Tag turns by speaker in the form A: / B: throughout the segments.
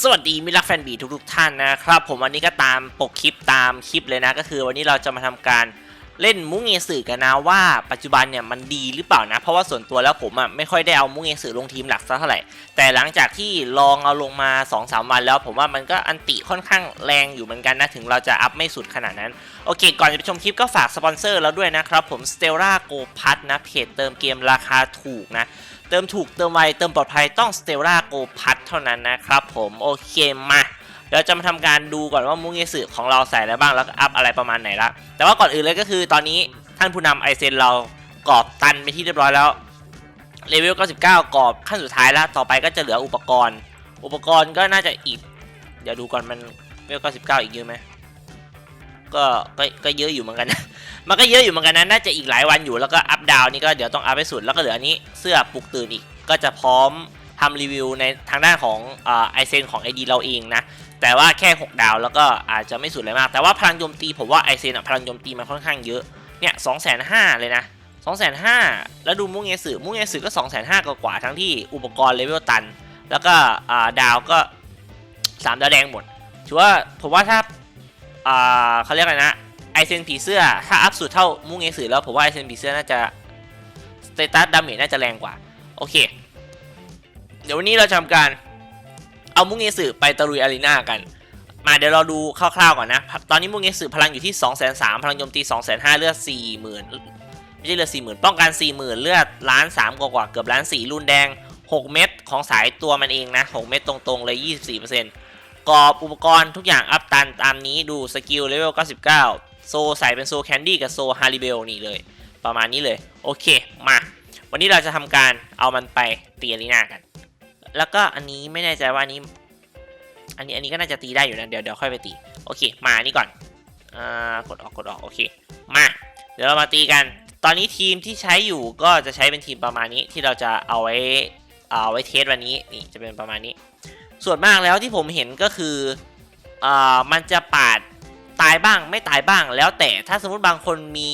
A: สวัสดีมิตรรักแฟนบีทุกๆท่านนะครับ ผมวันนี้ก็ตามปกคลิปตามคลิปเลยนะ ก็คือวันนี้เราจะมาทำการเล่นมุ้งเงสือกันนะว่าปัจจุบันเนี่ยมันดีหรือเปล่านะ เพราะว่าส่วนตัวแล้วผมอะไม่ค่อยได้เอามุ้งเงสือลงทีมหลักสักเท่าไหร่ แต่หลังจากที่ลองเอาลงมา2อสวันแล้ว ผมว่ามันก็อันติค่อนข้างแรงอยู่เหมือนกันนะถึงเราจะอัพไม่สุดขนาดนั้น โอเค ก่อนจะไปชมคลิปก็ฝากสปอนเซอร์เราด้วยนะครับผม Stella Go p a s นะเพจเติมเกมราคาถูกนะ เติมถูกเติมไวเติมปลอดภัยต้อง Stella Go p a s เท่านั้นนะครับผมโอเคมาเดี๋ยวจะมาทำการดูก่อนว่ามุ้งเงสือของเราใส่อะไรบ้างแล้วอัพอะไรประมาณไหนละแต่ว่าก่อนอื่นเลยก็คือตอนนี้ท่านผู้นำไอเซนเรากรอบตันไปที่เรียบร้อยแล้วเลเวล 99 กรอบขั้นสุดท้ายแล้วต่อไปก็จะเหลืออุปกรณ์ อุปกรณ์ก็น่าจะอีก เดี๋ยวดูก่อนมันเลเวล 99 อีกเยอะไหม ก็ก็ก็เยอะอยู่เหมือนกันนะ มันก็เยอะอยู่เหมือนกันนะ น่าจะอีกหลายวันอยู่ แล้วก็อัพดาวนี่ก็เดี๋ยวต้องอัพไปสุด แล้วก็เหลืออันนี้เสื้อปลุกตื่นอีก ก็จะพร้อมทำรีวิวในทางด้านของไอเซนของ ID เราเองนะ แต่ว่าแค่ 6 ดาวแล้วก็อาจจะไม่สุดเลยมาก แต่ว่าพลังโจมตีผมว่าไอเซนพลังโจมตีมันค่อนข้างเยอะ เนี่ยสองแสนห้าเลยนะสองแสนห้าแล้วดูมุ้งเงสือมุ้งเงสือก็สองแสนห้ากว่าทั้งที่อุปกรณ์เลเวลตัน แล้วก็ดาวก็สามดาวแดงหมดถือว่าผมว่าถ้า อ่าเขาเรียกอะไรนะไอเซนผีเสื้อ ถ้าอัพสุดเท่ามุ้งเงสือแล้วผมว่าไอเซนผีเสื้อน่าจะสเตตัสดาเมจน่าจะแรงกว่า โอเค เดี๋ยววันนี้เราทำการเอามุ้งเงสือไปตะลุยอารีนากัน มาเดี๋ยวเราดูคร่าวๆก่อนนะ ตอนนี้มุ้งเงสือพลังอยู่ที่ 2 3 0 0 0พลังโจมตี 2 5 0 0 0เลือด40,000 ไม่ใช่เลือด40,000 ป้องกัน 40,000 เลือดล้าน3กว่าเกือบล้าน4รุ่นแดง 6 เม็ดของสายตัวมันเองนะ 6 เม็ดตรงๆเลย 24% กรอบอุปกรณ์ทุกอย่างอัพตันตามนี้ดูสกิลเลเวล 99 โซใส่เป็นโซแคนดี้กับโซฮาริเบลนี่เลย ประมาณนี้เลย โอเค มา วันนี้เราจะทำการเอามันไปตีอารีนากัน แล้วก็อันนี้ไม่แน่ใจว่านนี้ อันนี้อันนี้ก็น่าจะตีได้อยู่นะ เดี๋ยวเดี๋ยวค่อยไปตี โอเค มาอันนี้ก่อนอ่ากดออกกดออก โอเค มา เดี๋ยวเรามาตีกัน ตอนนี้ทีมที่ใช้อยู่ก็จะใช้เป็นทีมประมาณนี้ที่เราจะเอาไว้เอาไว้เทสวันนี้นี่จะเป็นประมาณนี้ ส่วนมากแล้วที่ผมเห็นก็คืออ่ามันจะปาดตายบ้างไม่ตายบ้างแล้วแต่ถ้าสมมติบางคนมี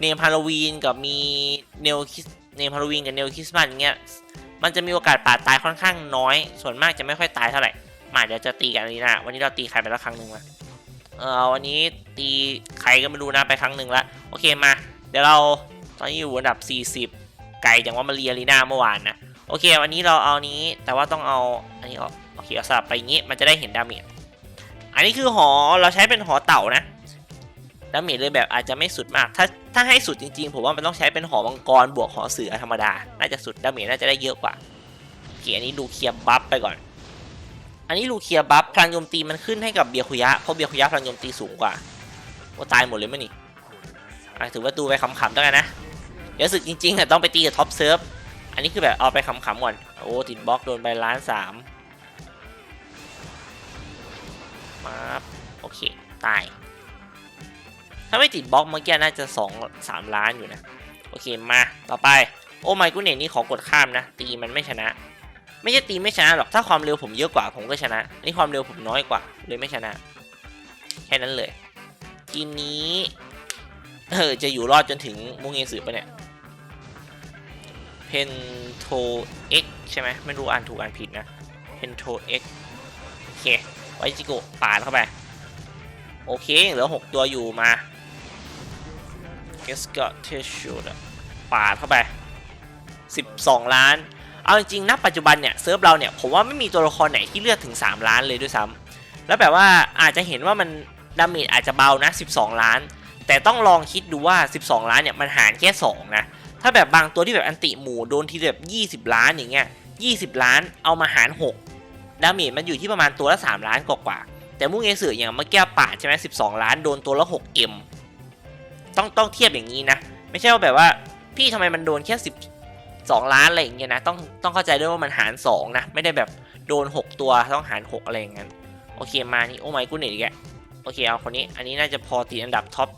A: เนมฮาโลวีนกับมีเนลคิสเนมฮาโลวีนกับเนลคริสต์มาสอย่างเงี้ยมันจะมีโอกาสปาดตายค่อนข้างน้อย ส่วนมากจะไม่ค่อยตายเท่าไหร่มาเดี๋ยวจะตีกันอันนี้นะวันนี้เราตีใครไปแล้วครั้งหนึ่งละเออวันนี้ตีใครก็ไม่รู้นะไปครั้งหนึ่งละโอเคมา เดี๋ยวเราตอนนี้อยู่อันดับ 40 ไกลจากว่ามาเรียลีนาเมื่อวานนะ อเควันนี้เราเอานี้แต่ว่าต้องเอาอันนี้ออกโอเคเอาสลับไปอย่างนี้มันจะได้เห็นดาเมจอันนี้คือหอเราใช้เป็นหอเต่านะดาเมจเลยแบบอาจจะไม่สุดมาก ถ้าถ้าให้สุดจริงๆ ผมว่ามันต้องใช้เป็นหอมังกรบวกหอเสือธรรมดา น่าจะสุดดาเมจน่าจะได้เยอะกว่าโอเคอันนี้ดูเคลียร์บัฟไปก่อน อันนี้ลูเคียบัฟพลังโจมตีมันขึ้นให้กับเบียคุยะเพราะเบียคุยะพลังโจมตีสูงกว่าโอ้ตายหมดเลยมั้ยนี่ถือว่าดูไปขำๆแล้วกันนะเดี๋ยวสึกจริงๆอะต้องไปตีกับท็อปเซิร์ฟ อันนี้คือแบบเอาไปขำๆก่อน โอ้ ติดบล็อกโดนไปล้านสามมาโอเค ตาย ถ้าไม่ติดบล็อกเมื่อกี้น่าจะสองสามล้านอยู่นะ โอเค มา ต่อไป โอ้ไมกูเน่นี่ขอกดข้ามนะ ตีมันไม่ชนะ ไม่ใช่ตีไม่ชนะหรอก ถ้าความเร็วผมเยอะกว่าผมก็ชนะ นี่ความเร็วผมน้อยกว่าเลยไม่ชนะ แค่นั้นเลย ทีมนี้ เออ จะอยู่รอดจนถึงมุงเงสือปะเนี่ย เพนโทเอ็กใช่ไหมไม่รู้อ่านถูกอ่านผิดนะเพนโทเอ็กโอเค ไวจิโกะปาดเข้าไป โอเค เหลือ 6 ตัวอยู่มาเอสกอตเทชูดปาดเข้าไป 12 ล้าน เอาจริงๆณปัจจุบันเนี่ย เซิร์ฟเราเนี่ย ผมว่าไม่มีตัวละครไหนที่เลือดถึง 3 ล้านเลยด้วยซ้ำแล้วแบบว่าอาจจะเห็นว่ามันดาเมจอาจจะเบานะ 12 ล้าน แต่ต้องลองคิดดูว่า 12 ล้านเนี่ย มันหารแค่ 2 นะ ถ้าแบบบางตัวที่แบบอันติหมู่โดนทีแบบ20 ล้านอย่างเงี้ย20 ล้านเอามาหาร 6 ดาเมจมันอยู่ที่ประมาณตัวละ 3 ล้านกว่าๆแต่มุ้งเอสืออย่างเมื่อกี้ปาใช่ไหม12 ล้านโดนตัวละ 6M ต้องต้องเทียบอย่างนี้นะ ไม่ใช่ว่าแบบว่าพี่ทำไมมันโดนแค่10 2ล้านอะไรอย่างเงี้ยนะต้องต้องเข้าใจด้วยว่ามันหาร 2 นะ ไม่ได้แบบโดน 6 ตัวต้องหาร 6 อะไรอย่างนั้นโอเคมานี่โอ้ไม่กูเน็ตอีกแกโอเคเอาคนนี้อันนี้น่าจะพอตีอันดับท็อป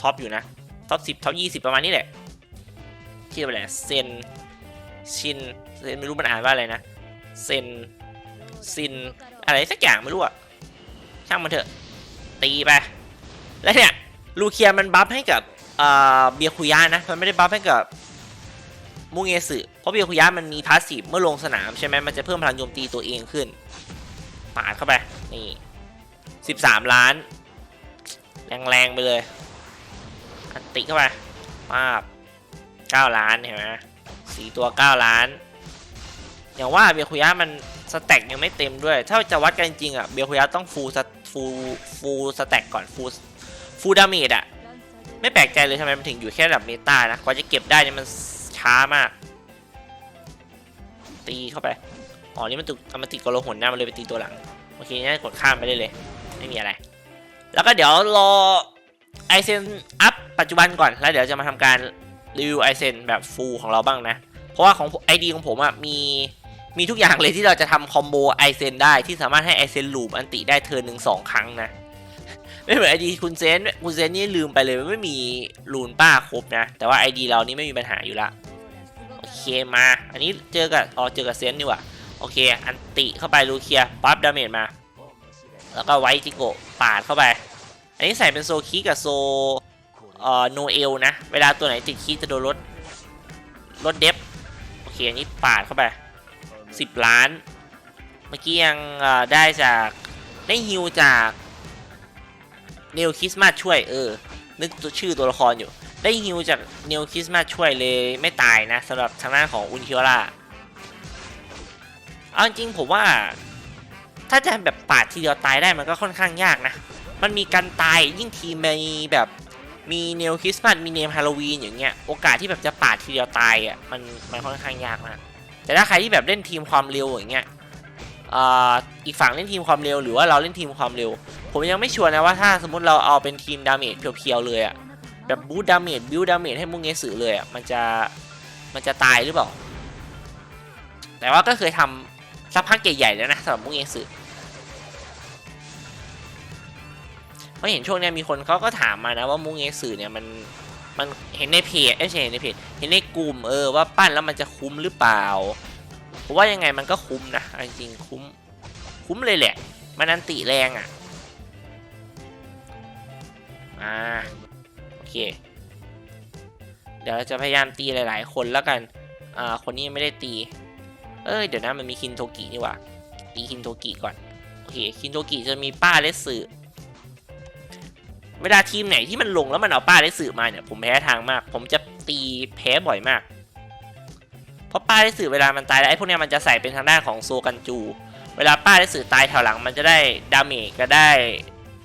A: ท็อปอยู่นะท็อป10ท็อป20 ประมาณนี้แหละ ที่อะไรเซนชินเซนไม่รู้มันอ่านว่าอะไรนะเซนซินอะไรสักอย่างไม่รู้อะช่างมันเถอะตีไปแล้วเนี่ยลูเคียมันบัฟให้กับเอ่อเบียคุยะนะมันไม่ได้บัฟให้กับมุงเงสึเพราะเบียคุยะมันมีพาสซีฟเมื่อลงสนามใช่ไหมมันจะเพิ่มพลังโจมตีตัวเองขึ้นปาดเข้าไปนี่สิบสามล้าน แรงๆไปเลยอันติเข้าไปปาบ เก้าล้านเห็นไหมสี่ตัวเก้าล้าน อย่างว่าเบียคุยะมันสแต็กยังไม่เต็มด้วย ถ้าจะวัดกันจริงอะเบียคุยะต้องฟูลฟูลฟูลสแต็กก่อนฟูลฟูลดาเมจอะ ไม่แปลกใจเลยทำไมมันถึงอยู่แค่ระดับเมตานะ กว่าจะเก็บได้เนี่ยมันช้ามาก ตีเข้าไป อ๋อ นี่มันติดมันติดกระโหลหนหน้ามันเลยไปตีตัวหลัง โอเคงั้นกดข้ามไปได้เลย ไม่มีอะไร แล้วก็เดี๋ยวรอไอเซนอัพปัจจุบันก่อน แล้วเดี๋ยวจะมาทำการ รีวิวไอเซนแบบฟูลของเราบ้างนะ เพราะว่าของไอดีของผมอะมีมีทุกอย่างเลยที่เราจะทำคอมโบไอเซนได้ที่สามารถให้ไอเซนลูปอันติได้เทิร์นหนึ่งสองครั้งนะ ไม่เหมือนไอดีคุณเซนคุณเซนนี่ลืมไปเลยไม่มีลูนป้าครบนะ แต่ว่าไอดีเรานี่ไม่มีปัญหาอยู่ละโอเคมา อันนี้เจอกับอ๋อเจอกับเซนนี่ว่าโอเค อันติเข้าไปลูเคียปั๊บดาเมจมา แล้วก็ไวจิโกปาดเข้าไป อันนี้ใส่เป็นโซคีกับโซ เอ่อโนเอลนะ เวลาตัวไหนติดคีจะโดนลดลดเดฟโอเค อันนี้ปาดเข้าไป 10 ล้าน เมื่อกี้ยังได้จากได้ฮิวจากเนลคิสมาช่วยเออ นึกตัวชื่อตัวละครอยู่ ได้ฮิวจากเนลคิสมาช่วยเลยไม่ตายนะสำหรับทางด้านของอุนคิวราเอาจริงผมว่า ถ้าจะแบบปาดทีเดียวตายได้มันก็ค่อนข้างยากนะ มันมีการตายยิ่งทีมมีแบบ มีเนลคริสต์มาสมีเนมฮาโลวีนอย่างเงี้ยโอกาสที่แบบจะปาดทีเดียวตายอะมันมันค่อนข้างยากมากแต่ถ้าใครที่แบบเล่นทีมความเร็วอย่างเงี้ยอ่าอีกฝั่งเล่นทีมความเร็วหรือว่าเราเล่นทีมความเร็ว ผมยังไม่ชัวร์นะว่าถ้าสมมติเราเอาเป็นทีมดาเมจเพียวๆเลยอะแบบบูดดาเมจบิวดาเมจให้มุงเงสือเลยอะมันจะมันจะตายหรือเปล่า แต่ว่าก็เคยทำสักพักใหญ่ๆแล้วนะสำหรับมุงเงสือ เพราะเห็นช่วงนี้มีคนเขาก็ถามมานะว่ามุ้งเงสื่อเนี่ยมันมันเห็นในเพจเอ้ยไม่ใช่เห็นในเพจเห็นในกลุ่มเออว่าปั้นแล้วมันจะคุ้มหรือเปล่าผมว่ายังไงมันก็คุ้มนะจริงๆคุ้มคุ้มเลยแหละ มันอันติแรงอะอ่าโอเค เดี๋ยวเราจะพยายามตีหลาย ๆ คนแล้วกันอ่าคนนี้ไม่ได้ตี เอ้ยเดี๋ยวนะมันมีคินโทกินี่ว่าตีคินโทกิก่อนโอเคคินโทกิจะมีป้าเลสือ เวลาทีมไหนที่มันลงแล้วมันเอาป้าได้สื่อมาเนี่ยผมแพ้ทางมาก ผมจะตีแพ้บ่อยมาก เพราะป้าได้สื่อเวลามันตายแล้วไอ้พวกเนี้ยมันจะใส่เป็นทางด้านของโซกันจู เวลาป้าได้สื่อตายแถวหลัง มันจะได้ดาเมจก็ได้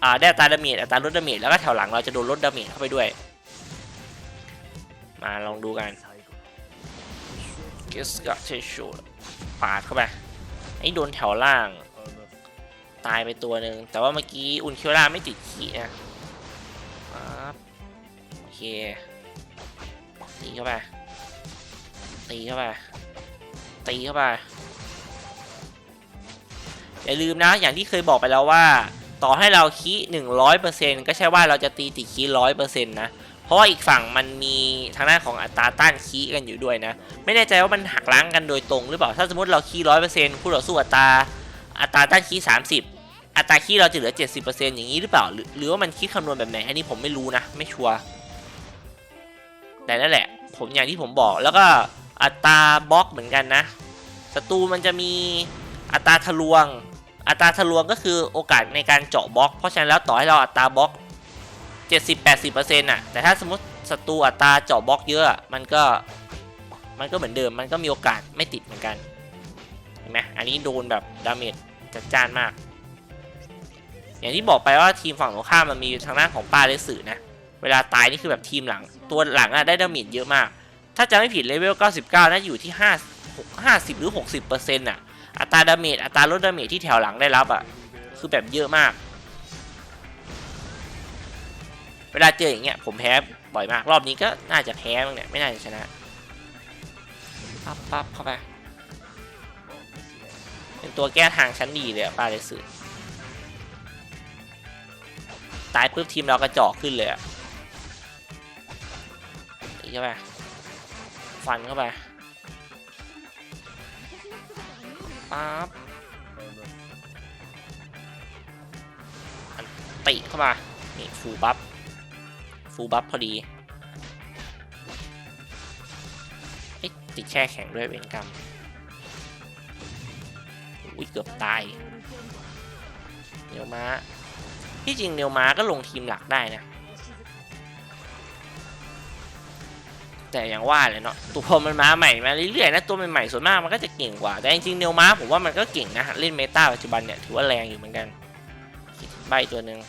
A: อ่าได้อัตราดาเมจอัตราลดดาเมจแล้วก็แถวหลังเราจะโดนลดดาเมจเข้าไปด้วย มาลองดูกันเกสกะเชชูปาดเข้าไปไอ้โดนแถวล่าง ตายไปตัวหนึ่งแต่ว่าเมื่อกี้อุนเคียวราไม่ติดขีนะ เคตีเข้าไปตีเข้าไปตีเข้าไปอย่าลืมนะอย่างที่เคยบอกไปแล้วว่า ต่อให้เราคีหนึ่งร้อยเปอร์เซ็นก็ใช่ว่าเราจะตีติดคีร้อยเปอร์เซ็นต์นะเพราะว่าอีกฝั่งมันมีทางด้านของอัตราต้านคีกันอยู่ด้วยนะ ไม่แน่ใจว่ามันหักล้างกันโดยตรงหรือเปล่าถ้าสมมติเราคีร้อยเปอร์เซ็นต์คู่ต่อสู้อัตราอัตราต้านคีสามสิบอัตราคีเราจะเหลือ 70%อย่างนี้หรือเปล่าหรือหรือว่ามันคิดคำนวณแบบไหน อันนี้ผมไม่รู้นะ ไม่ชัวร์ แต่นั่นแหละ ผมอย่างที่ผมบอกแล้วก็อัตราบล็อกเหมือนกันนะศัตรูมันจะมีอัตราทะลวง อัตราทะลวงก็คือโอกาสในการเจาะบล็อก เพราะฉะนั้นแล้วต่อให้เราอัตราบล็อก 70-80%น่ะแต่ถ้าสมมติศัตรูอัตราเจาะบล็อกเยอะมันก็มันก็เหมือนเดิมมันก็มีโอกาสไม่ติดเหมือนกันเห็นไหมอันนี้โดนแบบดาเมจจัดจ้านมาก อย่างที่บอกไปว่าทีมฝั่งตรงข้ามมันมีทางด้านของป้าเลสือนะ เวลาตายนี่คือแบบทีมหลัง ตัวหลังอะได้ดาเมจเยอะมาก ถ้าจะไม่ผิดเลเวล 99 น่าอยู่ที่ 5 50 หรือ 60เปอร์เซ็นต์อะอัตราดาเมจ อัตราลดดาเมจที่แถวหลังได้รับอะคือแบบเยอะมาก เวลาเจออย่างเงี้ยผมแพ้บ่อยมาก รอบนี้ก็น่าจะแพ้มั้งเนี่ย ไม่น่าจะชนะปั๊บปั๊บเข้าไป เป็นตัวแก้ทางชั้นดีเลยอะป้าเลสือตายปุ๊บทีมเรากระจอกขึ้นเลยอะ ตีเข้าไปฟันเข้าไปปั๊บอันติเข้ามา นี่ฟูบัฟฟูบัฟพอดีเอ๊ะติดแช่แข็งด้วยเวรกรรมอุ้ยเกือบตายยวม้าที่จริงเนวม้าก็ลงทีมหลักได้นะ แต่อย่างว่าเลยเนาะตัวพมันมาใหม่มาเรื่อยๆนะตัวใหม่ๆส่วนมากมันก็จะเก่งกว่า แต่จริงๆเนวมาผมว่ามันก็เก่งนะเล่นเมตาปัจจุบันเนี่ยถือว่าแรงอยู่เหมือนกันใบตัวหนึ่ง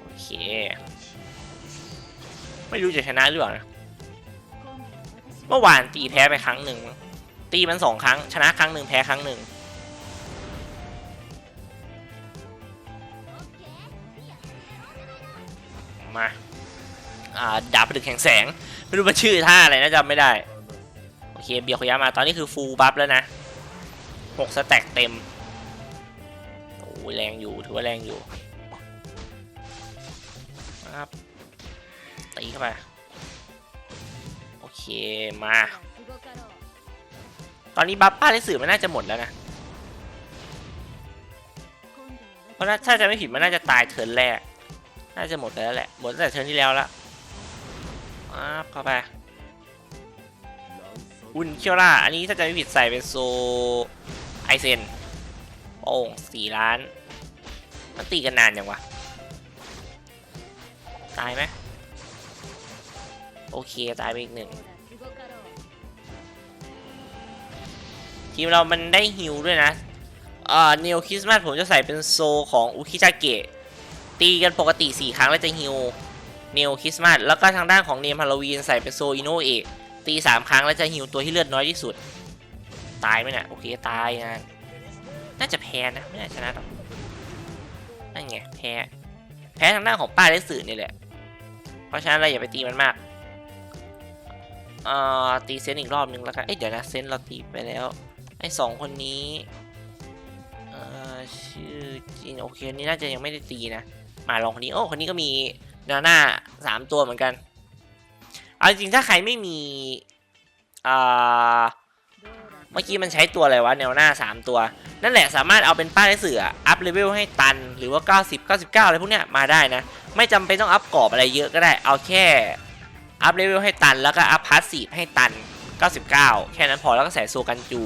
A: โอเค ไม่รู้จะชนะหรือเปล่านะเมื่อวานตีแพ้ไปครั้งหนึ่งตีมันสองครั้งชนะครั้งหนึ่งแพ้ครั้งหนึ่ง ดาบประดึกแห่งแสง ไม่รู้มันชื่อท่าอะไรนะจำไม่ได้ โอเคเบียร์ขยามาตอนนี้คือฟูลบัฟแล้วนะหกสแต็กเต็มโอ้แรงอยู่ถือว่าแรงอยู่ครับตีเข้าไปโอเคมา ตอนนี้บัฟป้าเลสื่อมันน่าจะหมดแล้วนะเพราะถ้าจะไม่ผิดมันน่าจะตายเทิร์นแรก น่าจะหมดไปแล้วแหละ หมดตั้งแต่เทิร์นที่แล้วละ อ่าเข้าไปอุนเคียวล่า อันนี้ถ้าจะไม่ผิดใส่เป็นโซไอเซนโอ่งสี่ล้าน มันตีกันนานยังวะ ตายไหมโอเค ตายไปอีกหนึ่ง ทีมเรามันได้ฮิลด้วยนะเอ่อเนวคริสต์มาสผมจะใส่เป็นโซของอุคิจาเกะตีกันปกติ 4 ครั้งแล้วจะฮิล เนวคริสต์มาสแล้วก็ทางด้านของเนมฮาโลวีนใส่เป็นโซอิโนเอะตี3ครั้งแล้วจะฮิลตัวที่เลือดน้อยที่สุด ตายไหมนี่ยโอเคตายนะน่าจะแพ้นะไม่น่าชนะหรอกนั่นไงแพ้แพ้ทางด้านของป้าได้สื่อนี่แหละ เพราะฉะนั้นเราอย่าไปตีมันมากเอ่อตีเซนอีกรอบนึงแล้วกันเอ้ยเดี๋ยวนะเซนเราตีไปแล้วไอ้สองคนนี้เอ่อชื่อจีนโอเคนนี้น่าจะยังไม่ได้ตีนะมาลองคนนี้โอ้คนนี้ก็มี นาหน้าสามตัวเหมือนกัน เอาจริงถ้าใครไม่มีอ่าเมื่อกี้มันใช้ตัวอะไรวะแนวหน้า 3 ตัว นั่นแหละสามารถเอาเป็นป้ายเสืออัพเลเวลให้ตันหรือว่า 90 99 อะไรพวกเนี้ยมาได้นะ ไม่จำเป็นต้องอัพกรอบอะไรเยอะก็ได้ เอาแค่อัพเลเวลให้ตันแล้วก็อัพพาสซีฟให้ตัน 99 แค่นั้นพอแล้วก็ใส่โซกันจู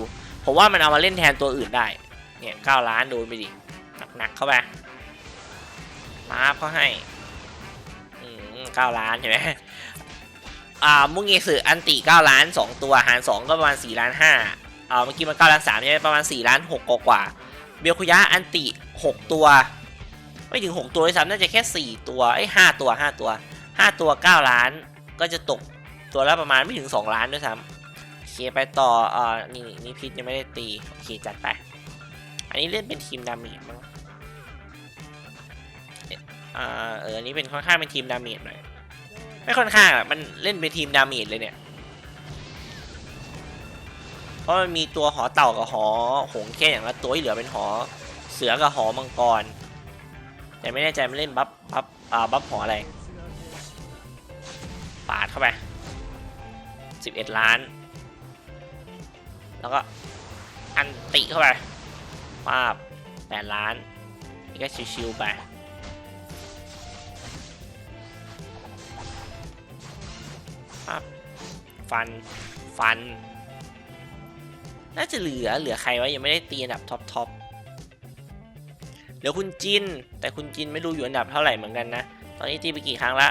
A: ผมว่ามันเอามาเล่นแทนตัวอื่นได้ เนี่ย 9 ล้านโดนไปดิหนักๆเข้าไปมาเขาให้ 9 ล้านเห็นไหมอ่ามุงเงสืออันติ 9 ล้าน 2 ตัวหาร 2 ก็ประมาณ 4 ล้าน5อ่าเมื่อกี้มัน 9 ล้าน3ใช่ไหมประมาณ 4 ล้าน 6 กว่าๆเบียคุยะอันติ 6 ตัว ไม่ถึง 6 ตัวด้วยซ้ำน่าจะแค่ 4 ตัวไอ้5ตัว 5 ตัว 5 ตัว 9 ล้านก็จะตกตัวละประมาณไม่ถึง 2 ล้านด้วยซ้ำโอเคไปต่ออ่านี่นี่พิษยังไม่ได้ตีโอเคจัดไป อันนี้เล่นเป็นทีมดาเมจมั้ง อ่าเอออันนี้เป็นค่อนข้างเป็นทีมดาเมจหน่อยไม่ค่อนข้างอะมันเล่นเป็นทีมดาเมจเลยเนี่ยเพราะมันมีตัวหอเต่ากับหอหงแค่อย่างละตัวที่เหลือเป็นหอเสือกับหอมังกร แต่ไม่แน่ใจมันเล่นบัฟบัฟอ่าบัฟหออะไรปาดเข้าไป 11 ล้าน แล้วก็อันติเข้าไปป้าบ8ล้านนี่ก็ชิวๆไป ฟัน ฟัน น่าจะเหลือ เหลือใครวะยังไม่ได้ตีอันดับท็อปท็อปเหลือคุณจิน แต่คุณจินไม่รู้อยู่อันดับเท่าไหร่เหมือนกันนะ ตอนนี้ตีไปกี่ครั้งละ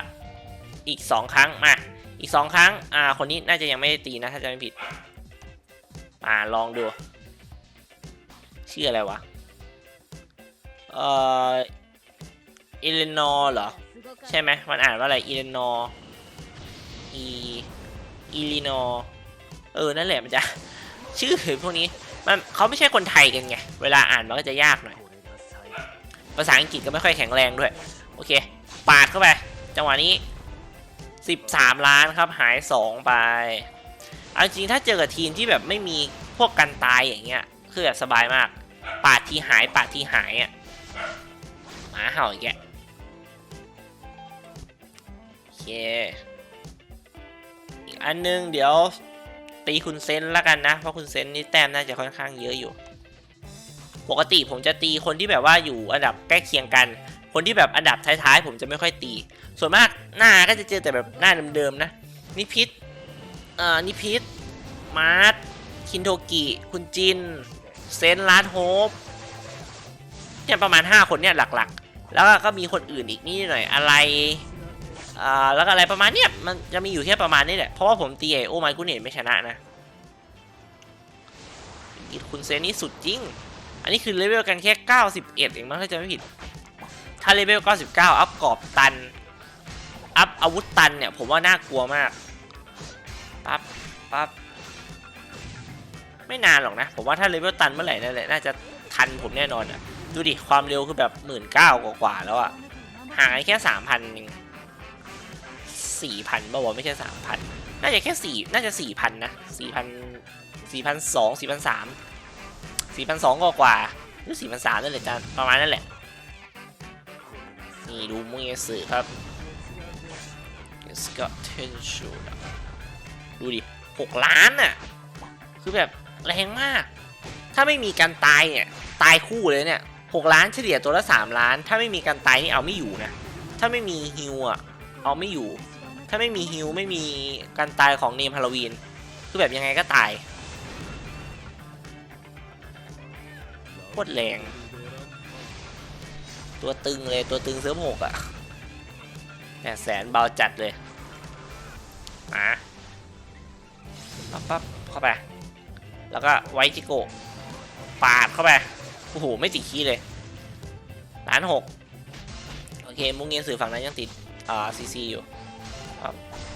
A: อีกสองครั้ง มา อีกสองครั้ง อ่า คนนี้น่าจะยังไม่ได้ตีนะ ถ้าจะไม่ผิด อ่า ลองดู ชื่ออะไรวะ เอ่ออิเลนอร์เหรอ ใช่ไหมมันอ่านว่าอะไรอิเลนอร์อี อิลินอเออ นั่นแหละมันจะ ชื่อพวกนี้มันเขาไม่ใช่คนไทยกันไง เวลาอ่านมันก็จะยากหน่อย ภาษาอังกฤษก็ไม่ค่อยแข็งแรงด้วย โอเค ปาดเข้าไป จังหวะนี้ 13 ล้านครับ หาย 2 ไปเอาจริงถ้าเจอกับทีมที่แบบไม่มีพวกกันตายอย่างเงี้ย คือแบบสบายมาก ปาดทีหาย ปาดทีหายอะ หมาเห่าอีกแกโอเค อันนึงเดี๋ยวตีคุณเซนแล้วกันนะ เพราะคุณเซนนี่แต้มน่าจะค่อนข้างเยอะอยู่ ปกติผมจะตีคนที่แบบว่าอยู่อันดับใกล้เคียงกัน คนที่แบบอันดับท้ายๆ ผมจะไม่ค่อยตี ส่วนมากหน้าก็จะเจอแต่แบบหน้าเดิมๆนะนิพิษเอ่อนิพิษมาร์ทคินโทกิคุณจินเซนลาดโฮปเนี่ยประมาณ 5 คนเนี่ยหลักๆ แล้วก็มีคนอื่นอีกนิดหน่อยอะไร อ่าแล้วก็อะไรประมาณเนี้ยมันจะมีอยู่แค่ประมาณนี้แหละ เพราะว่าผมตีไอโอไมกุเนตไม่ชนะนะอีคุณเซนนี่สุดจริง อันนี้คือเลเวลกันแค่ 91 เองมั้งถ้าจะไม่ผิด ถ้าเลเวล 99 อัพกรอบตัน อัพอาวุธตันเนี่ย ผมว่าน่ากลัวมาก ปั๊บ ปั๊บ ไม่นานหรอกนะ ผมว่าถ้าเลเวลตันเมื่อไหร่นั่นแหละ น่าจะทันผมแน่นอนอะ ดูดิ ความเร็วคือแบบหมื่นเก้ากว่าๆแล้วอะ ห่างกันแค่สามพันเอง สี่พันป่าวไม่ใช่สามพันน่าจะแค่สี่น่าจะสี่พันนะสี่พันสี่พันสองสี่พันสามสี่พันสองกว่าๆหรือสี่พันสามนั่นแหละจ้าประมาณนั่นแหละ นี่ดูมุ้งเอสือครับ It's got potential ดูดิหกล้านน่ะ คือแบบแรงมาก ถ้าไม่มีการตายเนี่ย ตายคู่เลยเนี่ยหกล้านเฉลี่ยตัวละสามล้าน ถ้าไม่มีการตายนี่เอาไม่อยู่นะ ถ้าไม่มีฮิวอะ เอาไม่อยู่ ถ้าไม่มีฮิวไม่มีการตายของเนมฮาโลวีนคือแบบยังไงก็ตายโคตรแรง ตัวตึงเลยตัวตึงเซิร์ฟหกอะแสนเบาจัดเลยมาปั๊บปั๊บเข้าไป แล้วก็ไวจิโกปาดเข้าไป โอ้โห ไม่ติดขี้เลยล้านหกโอเค มุ้งเงียนสื่อฝั่งนั้นยังติดอ่าซีซีอยู่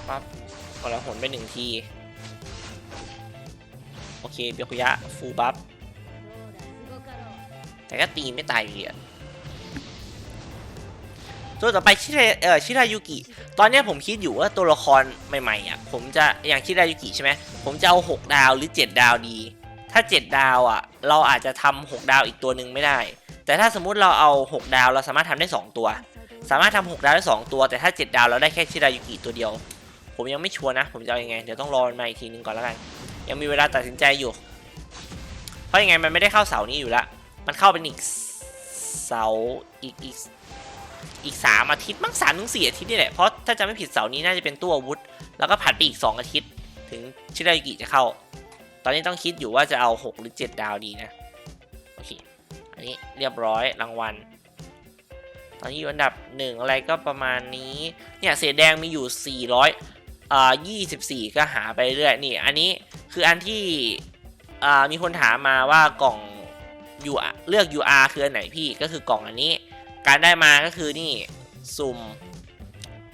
A: ปั๊บพอแล้วหนไปหนึ่งที โอเคเบียคุยะฟูบัฟแต่ก็ตีไม่ตายอยู่ะตัวต่อไปชิเรเออชิรายุกิ ตอนนี้ผมคิดอยู่ว่าตัวละครใหม่ๆอะผมจะอย่างชิรายุกิใช่ไหมผมจะเอา6ดาวหรือ 7 ดาวดี ถ้า 7 ดาวอะ เราอาจจะทำ6ดาวอีกตัวหนึ่งไม่ได้ แต่ถ้าสมมุติเราเอา 6 ดาวเราสามารถทำได้ 2 ตัว สามารถทำ6ดาวได้ 2 ตัว แต่ถ้า 7 ดาวเราได้แค่ชิรายุกิตัวเดียว ผมยังไม่ชัวร์นะ ผมจะเอายังไง เดี๋ยวต้องรอมาอีกทีนึงก่อนแล้วกัน ยังมีเวลาตัดสินใจอยู่ เพราะยังไงมันไม่ได้เข้าเสานี้อยู่ล้วมันเข้าเป็นอีกเสาอีกอีกอีกสามอาทิตย์มั้งสามถึงสี่อาทิตย์นี่แหละ เพราะถ้าจะไม่ผิดเสานี้น่าจะเป็นตู้อาวุธ แล้วก็ผัดไปอีกสองอาทิตย์ ถึงชิรายุกิจะเข้า ตอนนี้ต้องคิดอยู่ว่าจะเอาหกหรือเจ็ดดาวดีนะ โอเค อันนี้เรียบร้อยรางวัลตอนนี้อยู่อันดับหนึ่งอะไรก็ประมาณนี้ เนี่ยเศษแดงมีอยู่400 อ่า24ก็หาไปเรื่อยนี่ อันนี้คืออันที่อ่ามีคนถามมาว่ากล่อง UR เลือก UR คืออันไหนพี่ก็คือกล่องอันนี้ การได้มาก็คือนี่สุ่ม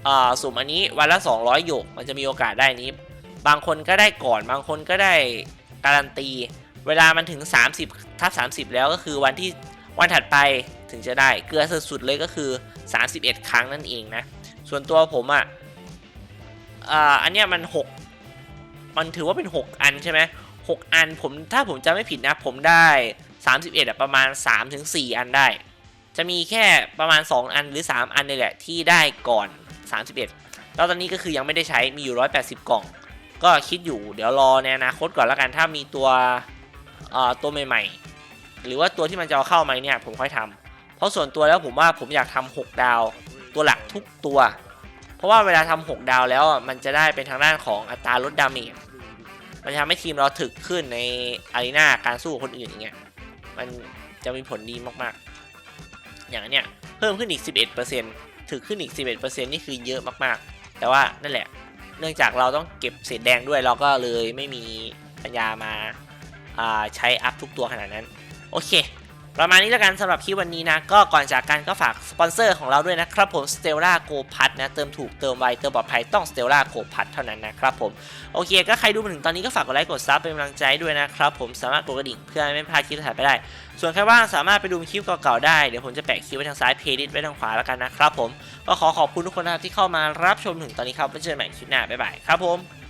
A: อ่าสุ่มอันนี้วันละ 200 หยก มันจะมีโอกาสได้นี้ บางคนก็ได้ก่อน บางคนก็ได้การันตี เวลามันถึง 30ทับ30 แล้วก็คือวันที่วันถัดไปถึงจะได้ เกลือสุดๆเลยก็คือ 31 ครั้งนั่นเองนะ ส่วนตัวผมอะ อ่าอันเนี้ยมัน6มันถือว่าเป็น6อันใช่ไหม6อันผมถ้าผมจำไม่ผิดนะ ผมได้31อะประมาณ3-4อันได้ จะมีแค่ประมาณ2อันหรือ3อันนี่แหละที่ได้ก่อน31แล้วตอนนี้ก็คือยังไม่ได้ใช้มีอยู่180กล่อง ก็คิดอยู่เดี๋ยวรอในอนาคตก่อนแล้วกันถ้ามีตัวตัวใหม่ๆ หรือว่าตัวที่มันจะเอาเข้ามาเนี่ยผมค่อยทำเพราะส่วนตัวแล้วผมว่าผมอยากทำ6ดาว ตัวหลักทุกตัว ราะว่าเวลาทำ6ดาวแล้วมันจะได้เป็นทางด้านของอัตราลดดาเมจมันจะทำให้ทีมเราถึกขึ้นในอารีนาการสู้คนอื่นอย่างเงี้ยมันจะมีผลดีมากๆ อย่างเนี้ยเพิ่มขึ้นอีก 11%ถึกขึ้นอีก 11%นี่คือเยอะมากๆ แต่ว่านั่นแหละ เนื่องจากเราต้องเก็บเศษแดงด้วยเราก็เลยไม่มีปัญญามาใช้อัพทุกตัวขนาดนั้น โอเค ประมาณนี้แล้วกันสำหรับคลิปวันนี้นะ ก็ก่อนจากกันก็ฝากสปอนเซอร์ของเราด้วยนะครับผม Stella Go p a s นะ เติมถูกเติมไวเติมปลอดภัยต้อง Stella Go p a s เท่านั้นนะครับผม โอเค ก็ใครดูมาถึงตอนนี้ก็ฝากกดไลค์กดซับเป็นกำลังใจด้วยนะครับผมสามารถกดกระดิ่งเพื่อไม่พลาดคลิปถัดไปได้ ส่วนใครว่างสามารถไปดูคลิปเก่าๆได้เดี๋ยวผมจะแปะคลิปไว้ทางซ้ายเพลย์ลิสต์ไว้ทางขวาแล้วกันนะครับผมก็ขอขอบคุณทุกคนนะครับที่เข้ามารับชมถึงตอนนี้ครับไว้เจอกันใหม่คลิปหน้าบ๊ายบายครับผม